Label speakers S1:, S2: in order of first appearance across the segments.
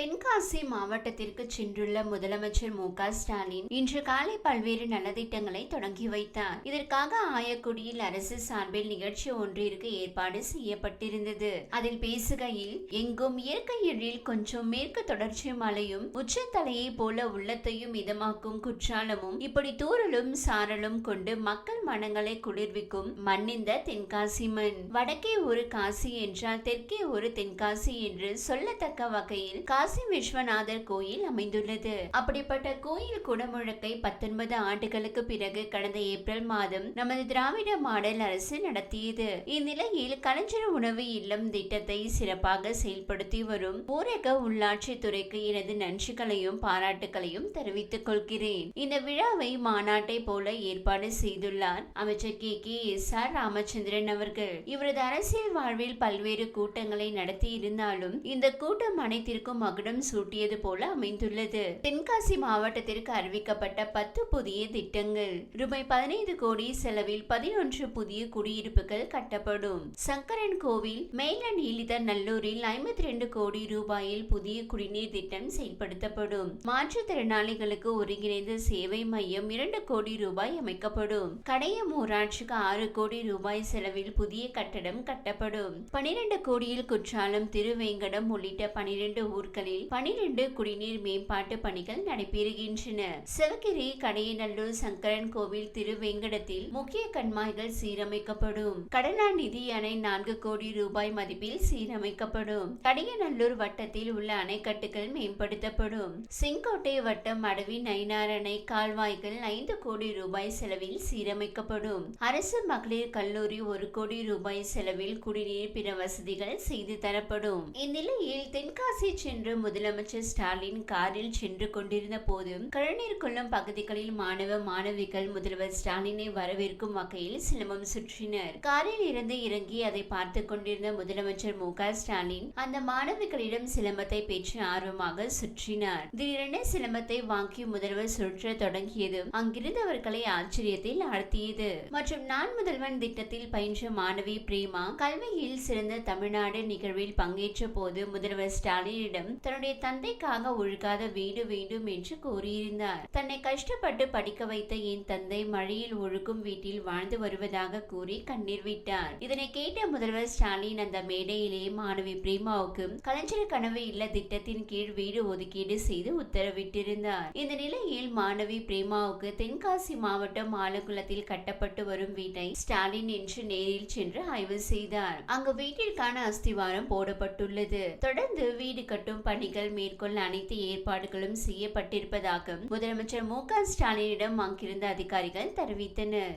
S1: தென்காசி மாவட்டத்திற்கு சென்றுள்ள முதலமைச்சர் மு ஸ்டாலின் இன்று காலை பல்வேறு நலத்திட்டங்களை தொடங்கி வைத்தார். இதற்காக ஆயக்குடியில் அரசு சார்பில் நிகழ்ச்சி ஒன்றிற்கு ஏற்பாடு செய்யப்பட்டிருந்தது. அதில் பேசுகையில் எங்கும் இயற்கை எழில் கொஞ்சம் மேற்கு தொடர்ச்சி மலையும் உச்சத்தலையை போல உள்ளத்தையும் இதமாக்கும் குற்றாலமும் இப்படி தூறலும் சாரலும் கொண்டு மக்கள் மனங்களை குளிர்விக்கும் மண்ணிந்த தென்காசி மண். வடக்கே ஒரு காசி என்றால் தெற்கே ஒரு தென்காசி என்று சொல்லத்தக்க வகையில் காசி விஸ்வநாதர் கோயில் அமைந்துள்ளது. அப்படிப்பட்ட கோயில் குடமுழக்கை பத்தொன்பது ஆண்டுகளுக்கு பிறகு கடந்த ஏப்ரல் மாதம் நமது திராவிட மாடல் அரசு நடத்தியது. இந்நிலையில் கலைஞர் உணவு இல்லம் திட்டத்தை சிறப்பாக செயல்படுத்தி வரும் ஊரக உள்ளாட்சி துறைக்கு எனது நன்றிகளையும் பாராட்டுகளையும் தெரிவித்துக் கொள்கிறேன். இந்த விழாவை மாநாட்டை போல ஏற்பாடு செய்துள்ளார் அமைச்சர் K. K. S. R. Ramachandran அவர்கள். இவரது அரசியல் வாழ்வில் பல்வேறு கூட்டங்களை நடத்தி இருந்தாலும் இந்த கூட்டம் அனைத்திற்கும் மகுடம் சூட்டியது போல அமைந்துள்ளது. தென்காசி மாவட்டத்திற்கு அறிவிக்கப்பட்ட பத்து புதிய திட்டங்கள். ரூபாய் பதினைந்து கோடி செலவில் பதினொன்று புதிய குடியிருப்புகள் கட்டப்படும். சங்கரன் கோவில் மேல நீலித நல்லூரில் ஐம்பத்தி ரெண்டு கோடி ரூபாயில் புதிய குடிநீர் திட்டம் செயல்படுத்தப்படும். மாற்றுத்திறனாளிகளுக்கு ஒருங்கிணைந்த சேவை மையம் இரண்டு கோடி ரூபாய் அமைக்கப்படும். கடையம் ஊராட்சிக்கு ஆறு கோடி ரூபாய் செலவில் புதிய கட்டடம் கட்டப்படும். பனிரெண்டு கோடியில் குற்றாலம் திருவேங்கடம் உள்ளிட்ட பனிரெண்டு நாட்களில் பனிரெண்டு குடிநீர் மேம்பாட்டு பணிகள் நடைபெறுகின்றன. சிவகிரி கடையநல்லூர் சங்கரன் கோவில் திருவேங்கடத்தில் முக்கிய கண்மாய்கள் சீரமைக்கப்படும். கடலாநிதி அணை நான்கு கோடி ரூபாய் மதிப்பில் சீரமைக்கப்படும். கடையநல்லூர் வட்டத்தில் உள்ள அணைக்கட்டுகள் மேம்படுத்தப்படும். செங்கோட்டை வட்டம் அடவி நைனாரணை அணை கால்வாய்கள் ஐந்து கோடி ரூபாய் செலவில் சீரமைக்கப்படும். அரசு மகளிர் கல்லூரி ஒரு கோடி ரூபாய் செலவில் குடிநீர் பிற வசதிகள் செய்து தரப்படும். இந்நிலையில் தென்காசி சென்று முதலமைச்சர் ஸ்டாலின் காரில் சென்று கொண்டிருந்த போது கழநீர் கொள்ளும் பகுதிகளில் மாணவ மாணவிகள் முதல்வர் ஸ்டாலினை வரவேற்கும் வகையில் சிலம்பம் சுற்றினர். காரில் இருந்து இறங்கி அதை பார்த்து கொண்டிருந்த முதலமைச்சர் மு ஸ்டாலின் அந்த மாணவிகளிடம் சிலம்பத்தை பெற்று ஆர்வமாக சுற்றினார். திடீரென சிலம்பத்தை வாங்கி முதல்வர் சுற்ற தொடங்கியதும் அங்கிருந்தவர்களை ஆச்சரியத்தில் ஆழ்த்தியது. மற்றும் நான் முதல்வன் திட்டத்தில் பயின்ற மாணவி பிரேமா கல்வியில் சிறந்த தமிழ்நாடு நிகழ்வில் பங்கேற்ற போது முதல்வர் ஸ்டாலினிடம் தன்னுடைய தந்தைக்காக ஒழுகாத வீடு வேண்டும் என்று கூறியிருந்தார். தன்னை கஷ்டப்பட்டு படிக்க வைத்த என் தந்தை மழையில் ஒழுகும் வீட்டில் வாழ்ந்து வருவதாக கூறி கண்ணீர் விட்டார். இதனை கேட்ட முதல்வர் ஸ்டாலின் அந்த மேடையிலே மாணவி பிரேமாவுக்கு கலைஞர் கனவு இல்ல திட்டத்தின் கீழ் வீடு ஒதுக்கீடு செய்து உத்தரவிட்டிருந்தார். இந்த நிலையில் மாணவி பிரேமாவுக்கு தென்காசி மாவட்டம் ஆலங்குளத்தில் கட்டப்பட்டு வரும் வீட்டை ஸ்டாலின் என்று நேரில் சென்று ஆய்வு செய்தார். அங்கு வீட்டிற்கான அஸ்திவாரம் போடப்பட்டுள்ளது. தொடர்ந்து வீடு கட்டும் பணிகள் மேற்கொள்ள அனைத்து ஏற்பாடுகளும் செய்யப்பட்டிருப்பதாக முதலமைச்சர் மு க ஸ்டாலினிடம் அங்கிருந்த அதிகாரிகள் தெரிவித்தனர்.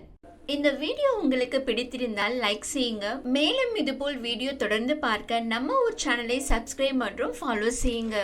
S1: இந்த வீடியோ உங்களுக்கு பிடித்திருந்தால் லைக் செய்யுங்க. மேலும் இதுபோல் வீடியோ தொடர்ந்து பார்க்க நம்ம ஒரு சேனலை சப்ஸ்கிரைப் மற்றும் ஃபாலோ செய்யுங்க.